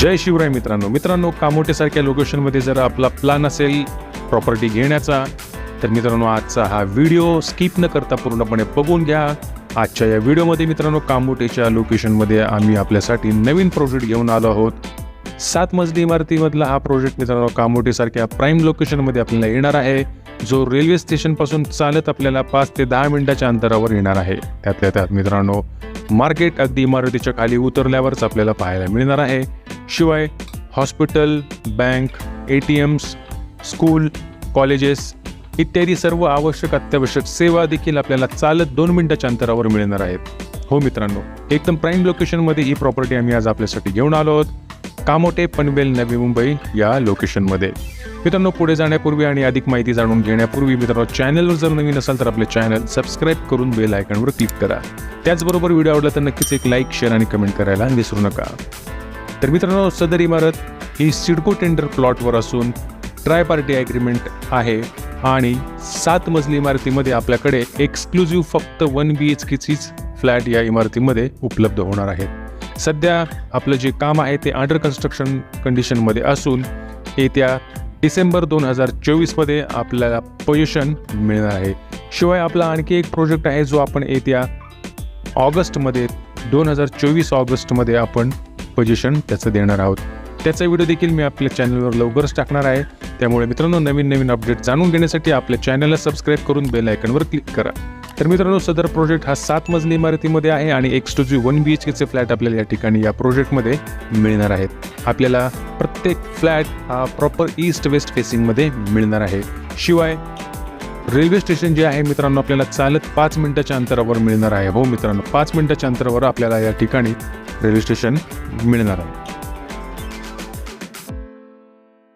जय शिवराय मित्रांनो. मित्रांनो कामोटेसारख्या लोकेशनमध्ये जर आपला प्लान असेल प्रॉपर्टी घेण्याचा तर मित्रांनो आजचा हा व्हिडिओ स्किप न करता पूर्णपणे बघून घ्या. आजच्या या व्हिडिओमध्ये मित्रांनो कामोटेच्या लोकेशनमध्ये आम्ही आपल्यासाठी नवीन प्रोजेक्ट घेऊन आलो आहोत. सात मजली इमारतीमधला हा प्रोजेक्ट मित्रांनो कामोटेसारख्या प्राईम लोकेशनमध्ये आपल्याला येणार आहे. जो रेल्वे स्टेशनपासून चालत आपल्याला पाच ते दहा मिनिटाच्या अंतरावर येणार आहे. त्यातल्या त्यात मित्रांनो मार्केट अगदी इमारतीच्या खाली उतरल्यावरच आपल्याला पाहायला मिळणार आहे. शिवाय hospital bank A T Ms school colleges इत्यादी सर्व आवश्यक अत्यावश्यक सेवा देखील आपल्याला चालत दोन मिनिटाच्या अंतरावर मिळणार आहेत. हो मित्रांनो एकदम प्राईम लोकेशनमध्ये ही प्रॉपर्टी आम्ही आज आपल्यासाठी घेऊन आलो आहोत. कामोटे पनवेल नवी मुंबई या लोकेशनमध्ये मित्रांनो पुढे जाण्यापूर्वी आणि अधिक माहिती जाणून घेण्यापूर्वी मित्रांनो चॅनलवर जर नवीन असाल तर आपले चॅनल सबस्क्राईब करून बेल आयकॉनवर क्लिक करा. त्याचबरोबर व्हिडिओ आवडला तर नक्कीच एक लाईक शेअर आणि कमेंट करायला विसरू नका. तर मित्रांनो सदर इमारत ही सिडको टेंडर प्लॉटवर असून ट्राय पार्टी ॲग्रीमेंट आहे आणि सात मजली इमारतीमध्ये आपल्याकडे एक्सक्लुझिव्ह फक्त वन बी एच केचीच फ्लॅट या इमारतीमध्ये उपलब्ध होणार आहेत सध्या आपलं जे काम आहे ते अंडर कन्स्ट्रक्शन कंडिशनमध्ये असून येत्या डिसेंबर दोन हजार चोवीसमध्ये आपल्याला पोजिशन मिळणार आहे. शिवाय आपला आणखी एक प्रोजेक्ट आहे जो आपण येत्या ऑगस्टमध्ये दोन हजार चोवीस ऑगस्टमध्ये आपण पोझिशन त्याचं देणार आहोत. त्याचा व्हिडिओ देखील मी आपल्या चॅनलवर लवकरच टाकणार आहे. त्यामुळे मित्रांनो नवीन नवीन अपडेट जाणून घेण्यासाठी आपल्या चॅनलला सबस्क्राईब करून बेल आयकनवर क्लिक करा. तर मित्रांनो सदर प्रोजेक्ट हा सात मजली इमारतीमध्ये आहे आणि एक्सक्लुझिव्ह वन बी एच केचे फ्लॅट आपल्याला या ठिकाणी या प्रोजेक्टमध्ये मिळणार आहेत. आपल्याला प्रत्येक फ्लॅट हा प्रॉपर ईस्ट वेस्ट फेसिंगमध्ये मिळणार आहे. शिवाय रेल्वे स्टेशन जे आहे मित्रांनो आपल्याला चालत पाच मिनिटाच्या अंतरावर मिळणार आहे. हो मित्रांनो पाच मिनिटाच्या अंतरावर आपल्याला या ठिकाणी रेल्वे स्टेशन मिळणार आहे.